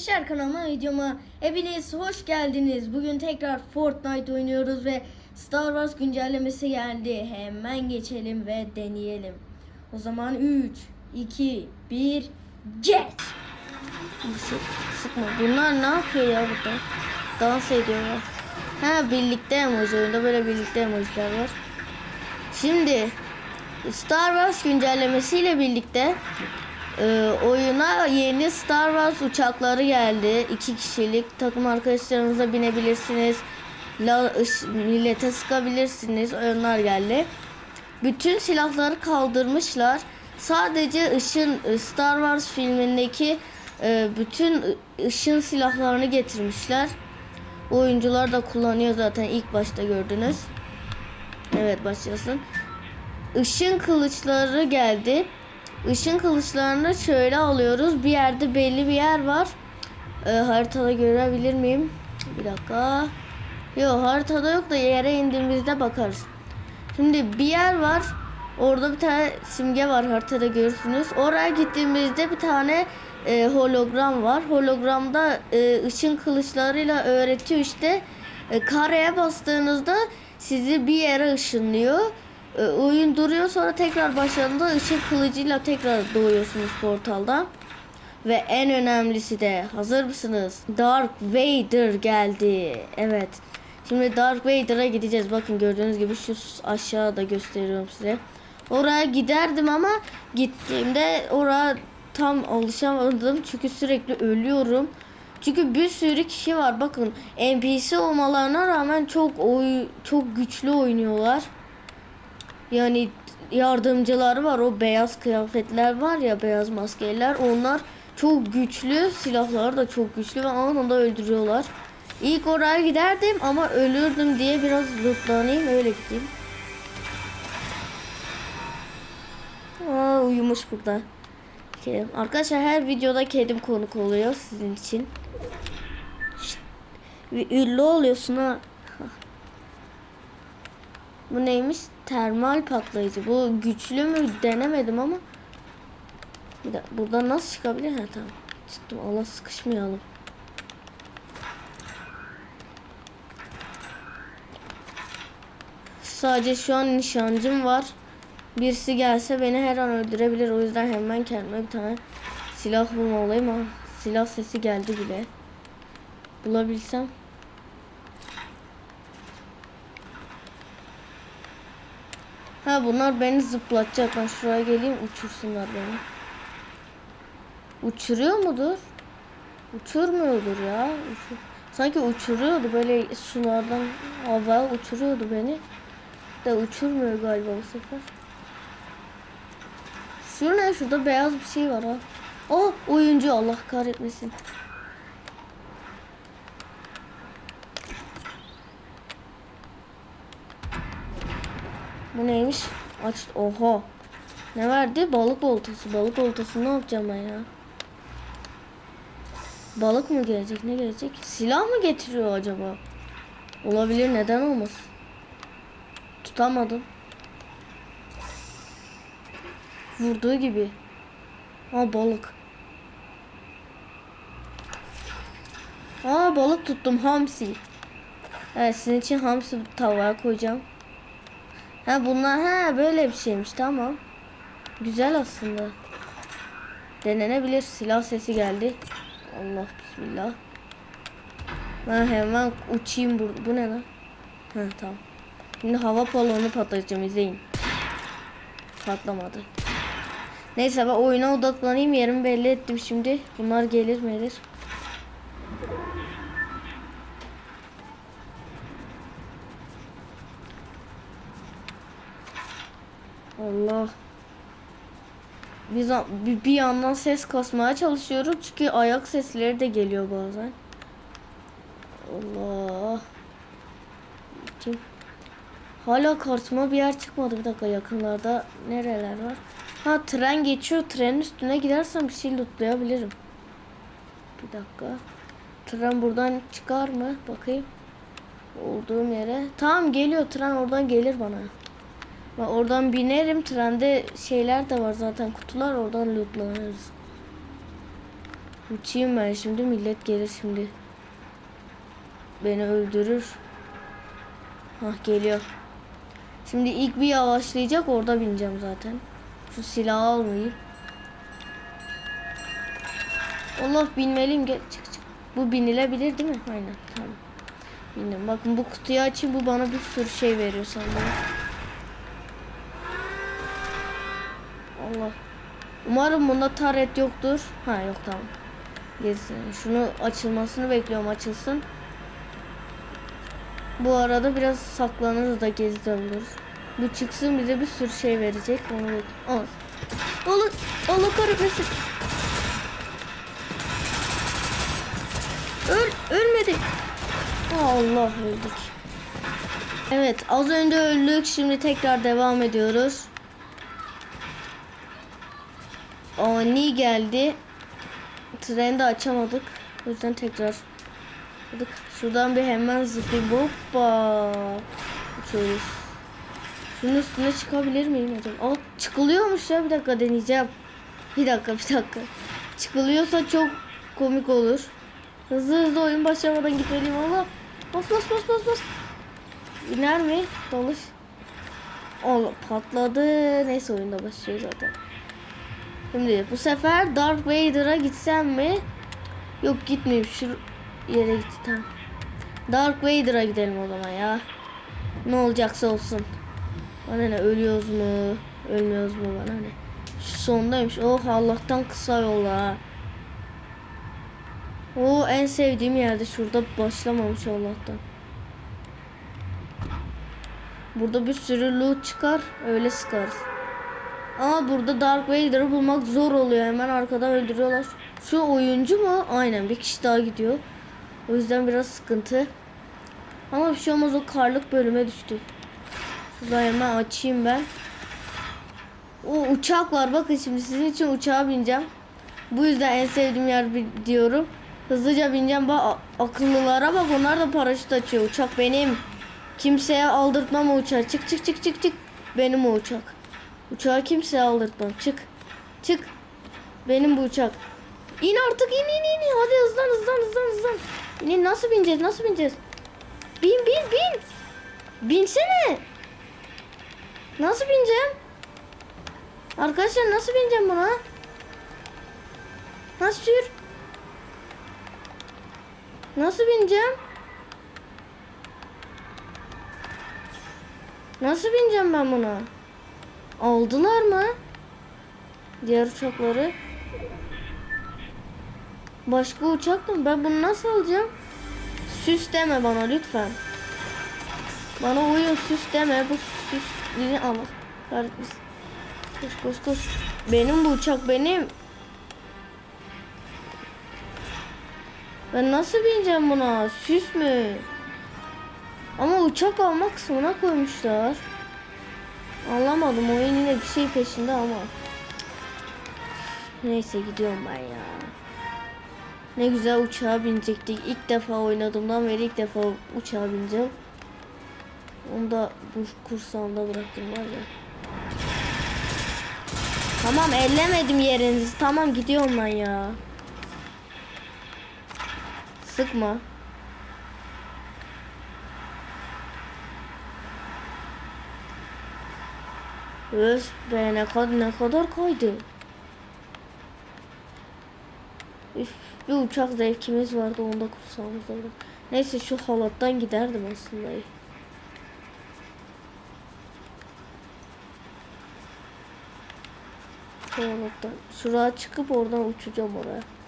arkadaşlar kanalıma videoma hepiniz hoş geldiniz. Bugün tekrar Fortnite oynuyoruz ve Star Wars güncellemesi geldi. Hemen geçelim ve deneyelim. O zaman 3, 2, 1, geç. Sık, sıkma. Bunlar ne yapıyor ya burada? Dans ediyorlar. Ha birlikte emoji oyunda böyle birlikte emojiler var. Şimdi Star Wars güncellemesiyle birlikte ee, oyuna yeni Star Wars uçakları geldi. İki kişilik takım arkadaşlarınıza binebilirsiniz. La, millete sıkabilirsiniz. Oyunlar geldi. Bütün silahları kaldırmışlar. Sadece ışın e, Star Wars filmindeki e, bütün ışın silahlarını getirmişler. Oyuncular da kullanıyor zaten ilk başta gördünüz. Evet başlasın. Işın kılıçları geldi. Işın kılıçlarını şöyle alıyoruz. Bir yerde belli bir yer var. Ee, haritada görebilir miyim? Bir dakika. Yok haritada yok da yere indiğimizde bakarız. Şimdi bir yer var. Orada bir tane simge var haritada görürsünüz. Oraya gittiğimizde bir tane e, hologram var. Hologramda e, ışın kılıçlarıyla öğretiyor işte. E, kareye bastığınızda sizi bir yere ışınlıyor. E, oyun duruyor sonra tekrar başladığında ışık kılıcıyla tekrar doğuyorsunuz portalda. Ve en önemlisi de hazır mısınız? Dark Vader geldi. Evet. Şimdi Dark Vader'a gideceğiz. Bakın gördüğünüz gibi şu aşağıda gösteriyorum size. Oraya giderdim ama gittiğimde oraya tam alışamadım. Çünkü sürekli ölüyorum. Çünkü bir sürü kişi var. Bakın NPC olmalarına rağmen çok oy çok güçlü oynuyorlar. Yani yardımcıları var. O beyaz kıyafetler var ya beyaz maskeler. Onlar çok güçlü. Silahları da çok güçlü ve anında öldürüyorlar. İlk oraya giderdim ama ölürdüm diye biraz lootlanayım öyle gideyim. Aa, uyumuş burada. Kedim. Arkadaşlar her videoda kedim konuk oluyor sizin için. Şşt. Bir ünlü oluyorsun ha. Bu neymiş? Termal patlayıcı. Bu güçlü mü denemedim ama. Bir de buradan nasıl çıkabilir? Ha tamam. Çıktım. Allah sıkışmayalım. Sadece şu an nişancım var. Birisi gelse beni her an öldürebilir. O yüzden hemen kendime bir tane silah bulmalıyım ama silah sesi geldi bile. Bulabilsem. Ha bunlar beni zıplatacak. Ben şuraya geleyim uçursunlar beni. Uçuruyor mudur? Uçurmuyordur ya. Uçur. Sanki uçuruyordu böyle sulardan havaya uçuruyordu beni. De uçurmuyor galiba bu sefer. Şu ne? Şurada beyaz bir şey var ha. Oh oyuncu Allah kahretmesin. Bu neymiş? Aç. Oha. Ne verdi? Balık oltası. Balık oltası ne yapacağım ya? Balık mı gelecek? Ne gelecek? Silah mı getiriyor acaba? Olabilir. Neden olmaz? Tutamadım. Vurduğu gibi. Ha balık. Aa balık tuttum hamsi. Evet sizin için hamsi tavaya koyacağım. Ha bunlar ha böyle bir şeymiş tamam. Güzel aslında. Denenebilir. Silah sesi geldi. Allah bismillah. Ben hemen uçayım bu, bu ne lan? Ha tamam. Şimdi hava balonu patlatacağım izleyin. Patlamadı. Neyse ben oyuna odaklanayım yerimi belli ettim şimdi. Bunlar gelir melir. Allah. Biz bir, yandan ses kasmaya çalışıyorum çünkü ayak sesleri de geliyor bazen. Allah. Kim? Hala karşıma bir yer çıkmadı. Bir dakika yakınlarda nereler var? Ha tren geçiyor. Trenin üstüne gidersem bir şey lootlayabilirim. Bir dakika. Tren buradan çıkar mı? Bakayım. Olduğum yere. Tamam geliyor. Tren oradan gelir bana. Ben oradan binerim. Trende şeyler de var zaten. Kutular oradan lootlanırız. Uçayım ben şimdi millet gelir şimdi. Beni öldürür. Hah geliyor. Şimdi ilk bir yavaşlayacak orada bineceğim zaten. Şu silahı almayayım. Allah binmeliyim gel çık çık. Bu binilebilir değil mi? Aynen tamam. Bindim. Bakın bu kutuyu açayım bu bana bir sürü şey veriyor sanırım. Allah. Umarım bunda taret yoktur. Ha yok tamam. Gezsin. Şunu açılmasını bekliyorum açılsın. Bu arada biraz saklanırız da gezide oluruz. Bu çıksın bize bir sürü şey verecek. Onu. Al. Allah, Allah kahretmesin. Öl, ölmedi. Allah öldük. Evet az önce öldük. Şimdi tekrar devam ediyoruz. Ani geldi. Treni de açamadık. O yüzden tekrar Hadi Şuradan bir hemen zıplayıp hoppa uçuyoruz. Şunun üstüne çıkabilir miyim acaba? Aa çıkılıyormuş ya bir dakika deneyeceğim. Bir dakika bir dakika. Çıkılıyorsa çok komik olur. Hızlı hızlı oyun başlamadan gitmeliyim ama bas bas bas bas bas. İner mi? Dalış. Allah patladı. Neyse oyunda başlıyor zaten. Şimdi bu sefer Darth Vader'a gitsem mi? Yok gitmeyeyim. Şu yere gitti tamam. Dark Vader'a gidelim o zaman ya. Ne olacaksa olsun. Bana ne ölüyoruz mu? Ölmüyoruz mu bana ne? Şu sondaymış. Oh Allah'tan kısa yol ha. O en sevdiğim yerde şurada başlamamış Allah'tan. Burada bir sürü loot çıkar. Öyle sıkarız. Ama burada Dark Vader'ı bulmak zor oluyor. Hemen arkadan öldürüyorlar. Şu oyuncu mu? Aynen bir kişi daha gidiyor. O yüzden biraz sıkıntı. Ama bir şey olmaz o karlık bölüme düştü. Şuradan hemen açayım ben. O uçak var. Bakın şimdi sizin için uçağa bineceğim. Bu yüzden en sevdiğim yer diyorum. Hızlıca bineceğim. Bak akıllılara bak onlar da paraşüt açıyor. Uçak benim. Kimseye aldırtmam o uçağı. Çık çık çık çık çık. Benim o uçak. Uçağı kimseye aldırtmam. Çık. Çık. Benim bu uçak. İn artık in in in. Hadi hızlan hızlan hızlan hızlan. İn nasıl bineceğiz nasıl bineceğiz? Bin bin bin. Binsene. Nasıl bineceğim? Arkadaşlar nasıl bineceğim buna? Nasıl sür? Nasıl bineceğim? Nasıl bineceğim ben buna? Aldılar mı? Diğer uçakları. Başka uçak mı? Ben bunu nasıl alacağım? Süs deme bana lütfen. Bana oyun süs deme. Bu süs yine ama. Koş koş koş. Benim bu uçak benim. Ben nasıl bineceğim buna? Süs mü? Ama uçak alma kısmına koymuşlar. Anlamadım oyun yine bir şey peşinde ama. Neyse gidiyorum ben ya. Ne güzel uçağa binecektik. İlk defa oynadığımdan beri ilk defa uçağa bineceğim. Onu da bu kursağımda bıraktım var ya. Tamam ellemedim yerinizi. Tamam gidiyorum ben ya. Sıkma. Öf be ne kadar ne kadar kaydı. Üf, bir uçak zevkimiz vardı onda kursağımızda bırak. Neyse şu halattan giderdim aslında. Şu halattan. Şuraya çıkıp oradan uçacağım oraya.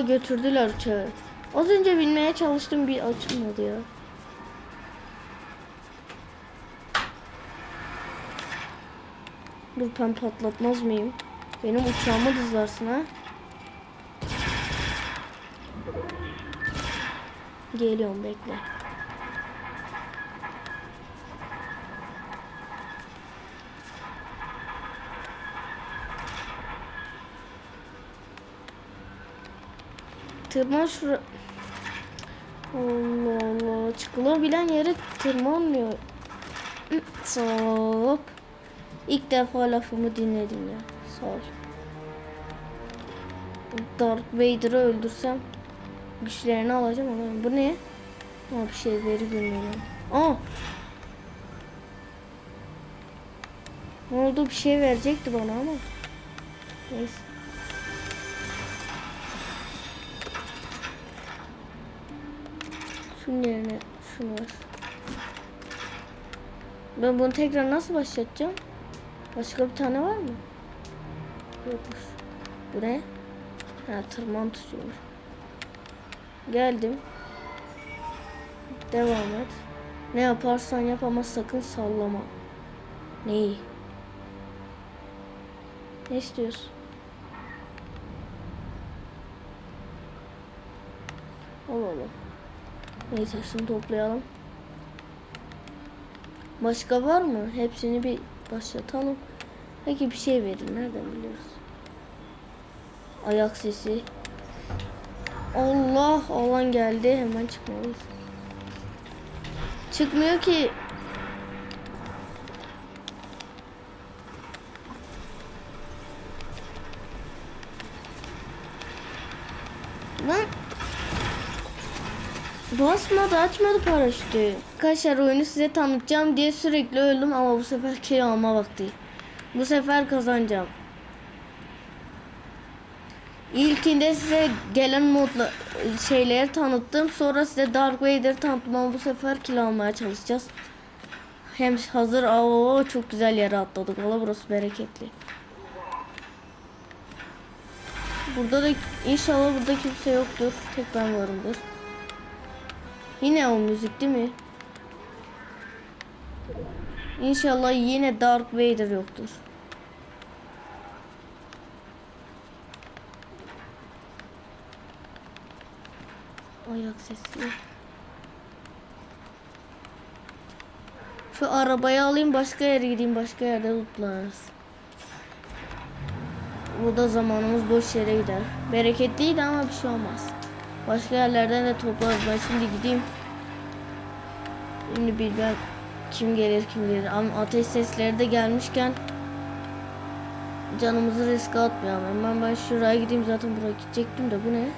Götürdüler uçağı. Az önce binmeye çalıştım bir açılmadı ya. Dur ben patlatmaz mıyım? Benim uçağımı dızlarsın ha. Geliyorum bekle. Tırman şura... Allah Allah. Çıkılabilen yere tırmanmıyor. Hop. İlk defa lafımı dinledin ya. Sağ ol. Darth Vader'ı öldürsem güçlerini alacağım ama bu ne? Ha bir şey veri bilmiyorum. Aa! Ne oldu bir şey verecekti bana ama. Neyse. Şunun yerine şunu var. Ben bunu tekrar nasıl başlatacağım? Başka bir tane var mı? Yokmuş. Bu ne? Ha tırman tutuyormuş. Geldim. Devam et. Ne yaparsan yap ama sakın sallama. Neyi? Ne istiyorsun? Allah Allah. Neyse şunu toplayalım. Başka var mı? Hepsini bir başlatalım. Peki bir şey verin. Nereden biliyoruz? Ayak sesi. Allah alan geldi. Hemen çıkmalıyız. Çıkmıyor ki. Lan. Basmadı açmadı paraşütü. Arkadaşlar oyunu size tanıtacağım diye sürekli öldüm ama bu sefer kill alma vakti. Bu sefer kazanacağım. İlkinde size gelen modla şeyleri tanıttım. Sonra size Dark Vader tanıttım ama bu sefer kill almaya çalışacağız. Hem hazır aa çok güzel yere atladık. Valla burası bereketli. Burada da inşallah burada kimse yoktur. Tek ben varımdır. Yine o müzik değil mi? İnşallah yine Dark Vader yoktur. Ayak sesi. Şu arabayı alayım başka yere gideyim başka yerde lootlarız. Bu da zamanımız boş yere gider. Bereketliydi ama bir şey olmaz. Başka yerlerden de toplarız. Ben şimdi gideyim. Şimdi bilmem kim gelir kim gelir. Ama ateş sesleri de gelmişken canımızı riske atmayalım. Hemen ben şuraya gideyim zaten buraya gidecektim de bu ne?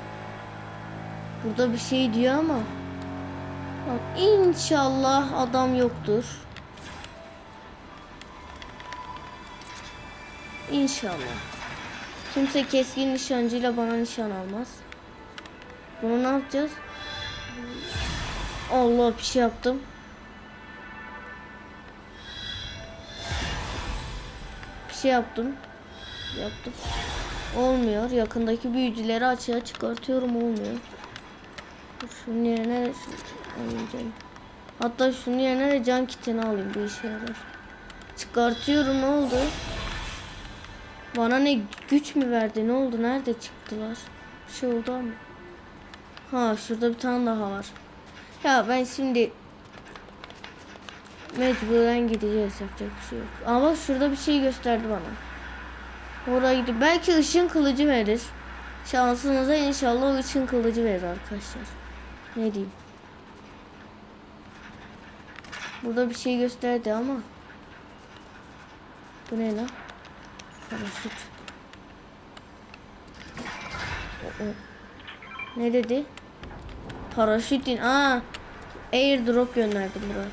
Burada bir şey diyor ama Bak, İnşallah adam yoktur. İnşallah. Kimse keskin nişancıyla bana nişan almaz. Bunu ne yapacağız? Allah bir şey yaptım. Bir şey yaptım. Yaptım. Olmuyor. Yakındaki büyücüleri açığa çıkartıyorum olmuyor. Şunun yerine alacağım. Hatta şunun yerine de can kitini alayım bir işe yarar. Çıkartıyorum ne oldu? Bana ne güç mü verdi ne oldu nerede çıktılar? Bir şey oldu ama. Ha şurada bir tane daha var. Ya ben şimdi mecburen gideceğiz yapacak bir şey yok. Ama şurada bir şey gösterdi bana. Oraya gidip belki ışın kılıcı verir. Şansınıza inşallah ışın kılıcı verir arkadaşlar. Ne diyeyim? Burada bir şey gösterdi ama. Bu ne lan? Paraşüt. Ne dedi? Paraşütin. Aa. Airdrop gönderdim buraya.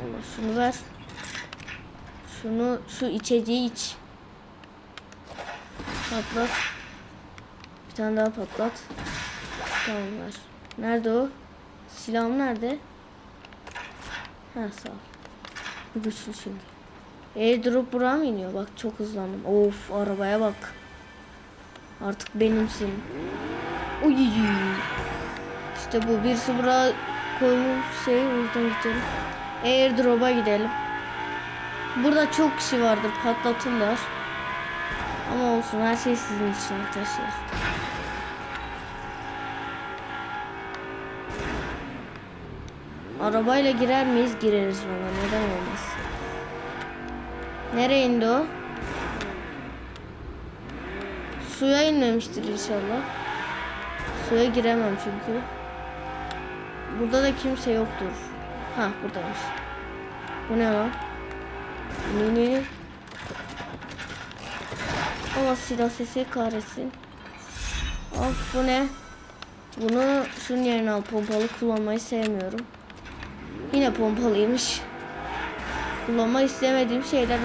Allah şunu ver. Şunu şu içeceği iç. Patlat. Bir tane daha patlat. Tamam ver. Nerede o? Silahım nerede? Ha sağ ol. Bu güçlü şimdi. Airdrop buraya mı iniyor? Bak çok hızlandım. Of arabaya bak. Artık benimsin. Uy. İşte bu birisi buraya koymuş şey yüzden gidelim. Airdrop'a gidelim. Burada çok kişi vardır patlatırlar. Ama olsun her şey sizin için arkadaşlar. Arabayla girer miyiz? Gireriz valla neden olmaz. Nereye indi o? Suya inmemiştir inşallah. Suya giremem çünkü. Burada da kimse yoktur. Ha buradaymış. Bu ne lan? Ne ne? Allah silah sesi kahretsin. Of bu ne? Bunu şunun yerine al. Pompalı kullanmayı sevmiyorum. Yine pompalıymış. Kullanmak istemediğim şeyleri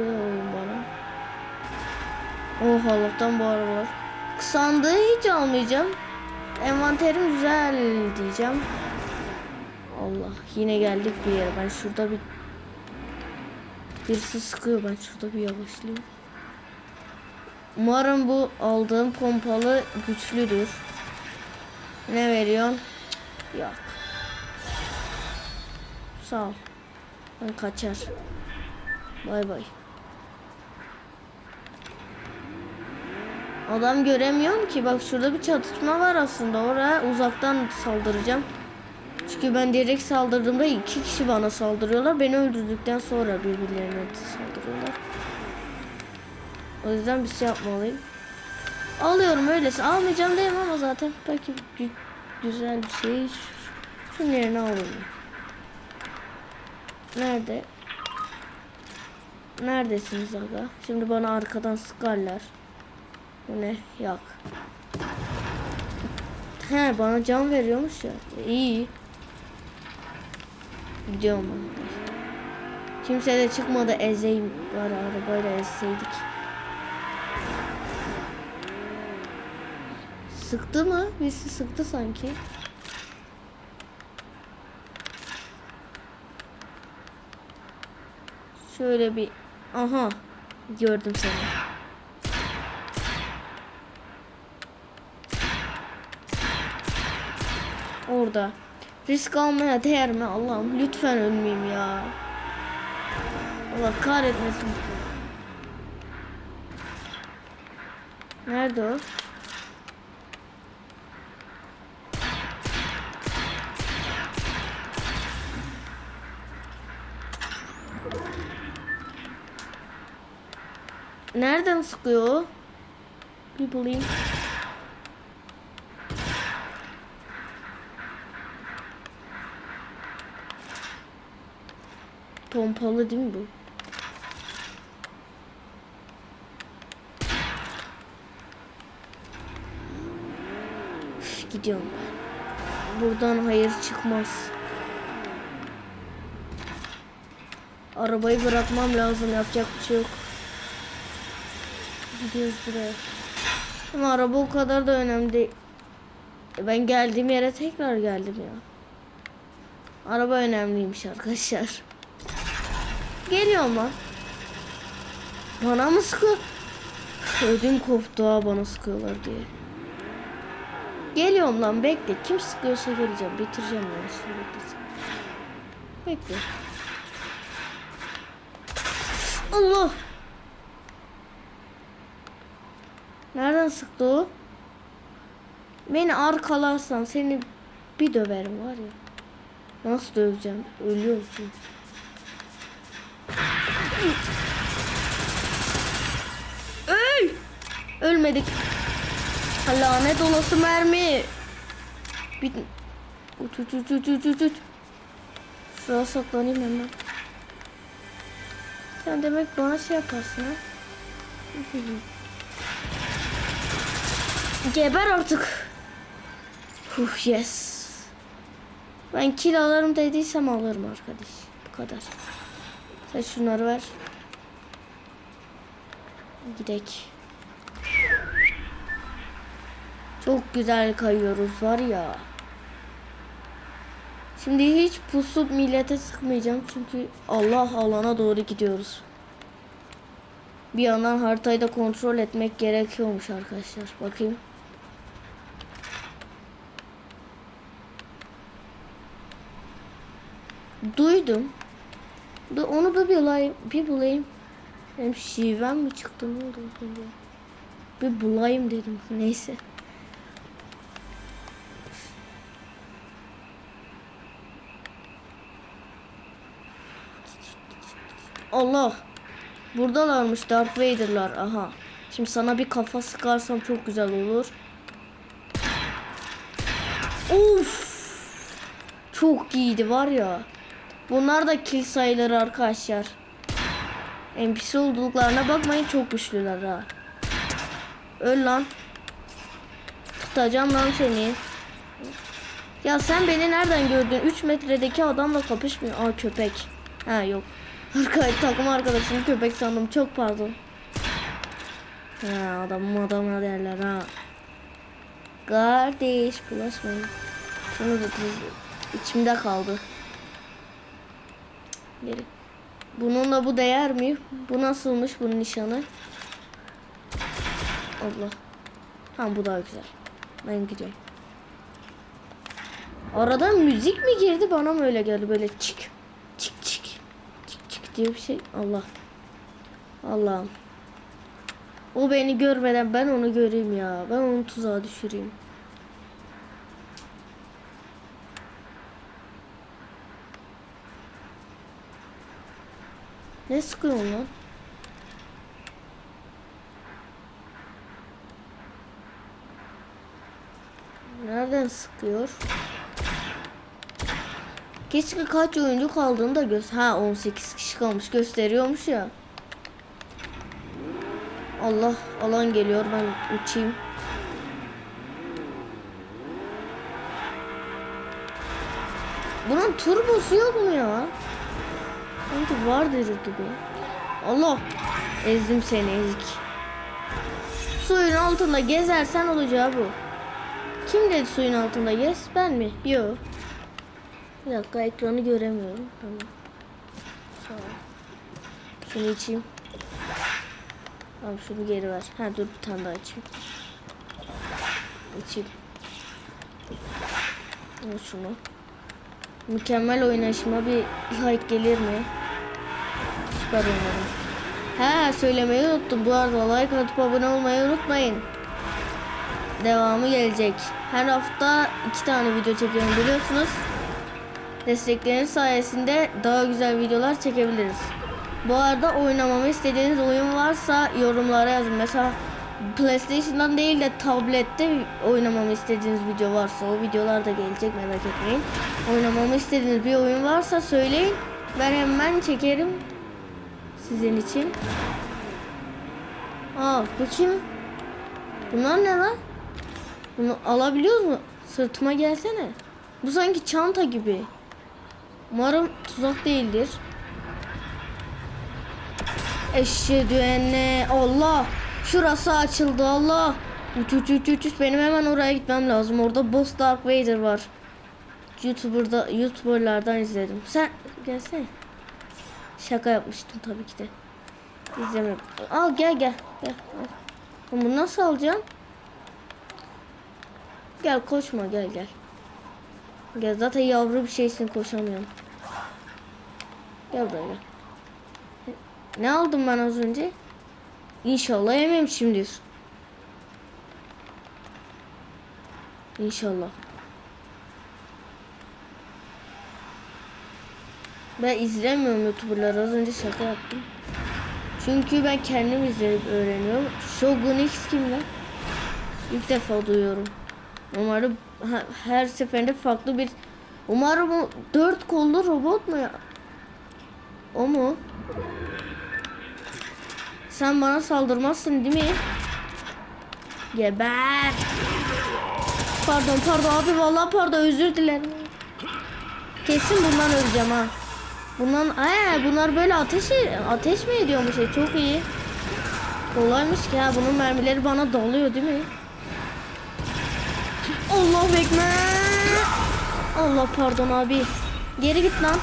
oyun bana. Oh Allah'tan bu arabalar. Sandığı hiç almayacağım. Envanterim güzel diyeceğim. Allah yine geldik bir yere. Ben şurada bir birisi sıkıyor. Ben şurada bir yavaşlayayım. Umarım bu aldığım pompalı güçlüdür. Ne veriyorsun? Yok. Sağ ol. Ben kaçar. Bay bay. Adam göremiyorum ki. Bak şurada bir çatışma var aslında. Oraya uzaktan saldıracağım. Çünkü ben direkt saldırdığımda iki kişi bana saldırıyorlar. Beni öldürdükten sonra birbirlerine saldırıyorlar. O yüzden bir şey yapmalıyım. Alıyorum öylesi. Almayacağım diyeyim ama zaten belki gü- güzel bir şey. Şunun yerine alayım. Nerede? Neredesiniz aga? Şimdi bana arkadan sıkarlar. Bu ne? Yak. He bana can veriyormuş ya. İyi. Gidiyorum ben. Kimse de çıkmadı ezeyim. Var arabayla ezseydik. Sıktı mı? Birisi sıktı sanki. Şöyle bir... Aha. Gördüm seni. Orada. Risk almaya değer mi? Allah'ım lütfen ölmeyeyim ya. Allah kahretmesin. Nerede o? Nereden sıkıyor? Bir bulayım. Pompalı değil mi bu? Üf, Gidiyorum ben. Buradan hayır çıkmaz. Arabayı bırakmam lazım. Yapacak bir şey yok. Gidiyoruz buraya. Ama araba o kadar da önemli değil. Ben geldiğim yere tekrar geldim ya. Araba önemliymiş arkadaşlar. Geliyorum lan. Bana mı sıkıyor? Ödüm koptu ha bana sıkıyorlar diye. Geliyorum lan bekle. Kim sıkıyorsa geleceğim. Bitireceğim ben beklesin. Bekle. Allah. Nereden sıktı o? Beni arkalarsan seni bir döverim var ya. Nasıl döveceğim? Ölüyorum çünkü. Öl! Ölmedik. Lanet olası mermi. Uç uç uç uç uç uç. Şuraya saklanayım hemen. Sen demek bana şey yaparsın ha. Geber artık. Huh yes. Ben kill alırım dediysem alırım arkadaş. Bu kadar. Sen şunları ver. Gidek. Çok güzel kayıyoruz var ya. Şimdi hiç pusup millete sıkmayacağım çünkü Allah alana doğru gidiyoruz. Bir yandan haritayı da kontrol etmek gerekiyormuş arkadaşlar. Bakayım. Duydum. Da onu da bir bulayım. Bir bulayım. Benim şivem mi çıktı ne oldu? acaba? Bir bulayım dedim. Neyse. Allah. Buradalarmış Darth Vader'lar. Aha. Şimdi sana bir kafa sıkarsam çok güzel olur. Of. Çok iyiydi var ya. Bunlar da kill sayıları arkadaşlar. NPC olduklarına bakmayın çok güçlüler ha. Öl lan. Tutacağım lan seni. Ya sen beni nereden gördün? 3 metredeki adamla kapışmıyor. Aa köpek. Ha yok. Arkadaş takım arkadaşım köpek sandım. Çok pardon. Ha adamım adamına derler ha. Kardeş bulaşmayın. Şunu da içimde kaldı. Geri. Bununla bu değer mi? Bu nasılmış bunun nişanı? Allah. Tamam bu daha güzel. Ben gidiyorum. Arada müzik mi girdi bana mı öyle geldi böyle çık çık çık çık çık diye bir şey. Allah. Allah'ım. O beni görmeden ben onu göreyim ya. Ben onu tuzağa düşüreyim. Ne sıkıyorsun lan? Nereden sıkıyor? Keşke kaç oyuncu kaldığını da göz. Ha 18 kişi kalmış gösteriyormuş ya. Allah alan geliyor ben uçayım. Bunun turbosu yok mu ya? Sanki vardır gibi. Allah ezdim seni ezik. Suyun altında gezersen olacağı bu. Kim dedi suyun altında gez? Ben mi? Yok. Bir dakika ekranı göremiyorum. Tamam. Sağ ol. Şunu içeyim. Tamam şunu geri ver. Ha dur bir tane daha içeyim. İçeyim. Al şunu. Mükemmel oynayışıma bir like gelir mi? Süper oynarım. Ha söylemeyi unuttum. Bu arada like atıp abone olmayı unutmayın. Devamı gelecek. Her hafta iki tane video çekiyorum biliyorsunuz. Destekleriniz sayesinde daha güzel videolar çekebiliriz. Bu arada oynamamı istediğiniz oyun varsa yorumlara yazın. Mesela PlayStation'dan değil de tablette oynamamı istediğiniz video varsa o videolar da gelecek merak etmeyin. Oynamamı istediğiniz bir oyun varsa söyleyin. Ben hemen çekerim sizin için. Aa bu kim? Bunlar ne lan? Bunu alabiliyor mu? Sırtıma gelsene. Bu sanki çanta gibi. Umarım tuzak değildir. Eşhedü enne Allah. Şurası açıldı Allah. Uç uç uç uç. Benim hemen oraya gitmem lazım. Orada Boss Dark Vader var. YouTuber'da YouTuber'lardan izledim. Sen gelsene. Şaka yapmıştım tabii ki de. İzlemedim. Al gel gel. Gel. Bunu nasıl alacağım? Gel koşma gel gel. Gel zaten yavru bir şeysin koşamıyorum. Gel buraya gel. Ne aldım ben az önce? İnşallah yemem şimdi. İnşallah. Ben izlemiyorum youtuberları az önce şaka yaptım. Çünkü ben kendim izleyip öğreniyorum. Shogun X kim lan? İlk defa duyuyorum. Umarım her seferinde farklı bir... Umarım o dört kollu robot mu ya? O mu? Sen bana saldırmazsın değil mi? Geber. Pardon pardon abi vallahi pardon özür dilerim. Kesin bundan öleceğim ha. Bundan ee, bunlar böyle ateş ateş mi ediyormuş ya çok iyi. Kolaymış ki ha bunun mermileri bana doluyor değil mi? Allah ekber. Allah pardon abi. Geri git lan.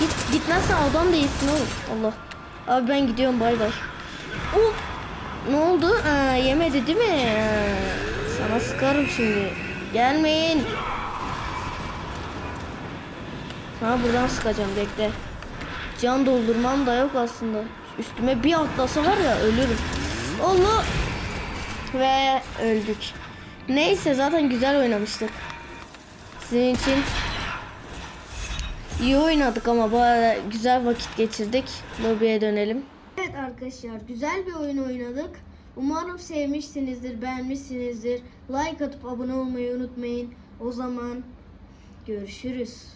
Git gitmezsen adam değilsin oğlum. Allah. Abi ben gidiyorum bay bay. Oh. Ne oldu? Aa, yemedi değil mi? Aa, sana sıkarım şimdi. Gelmeyin. Ha buradan sıkacağım bekle. Can doldurmam da yok aslında. Üstüme bir atlasa var ya ölürüm. Allah. Ve öldük. Neyse zaten güzel oynamıştık. Sizin için iyi oynadık ama arada güzel vakit geçirdik. Lobiye dönelim. Evet arkadaşlar güzel bir oyun oynadık. Umarım sevmişsinizdir, beğenmişsinizdir. Like atıp abone olmayı unutmayın. O zaman görüşürüz.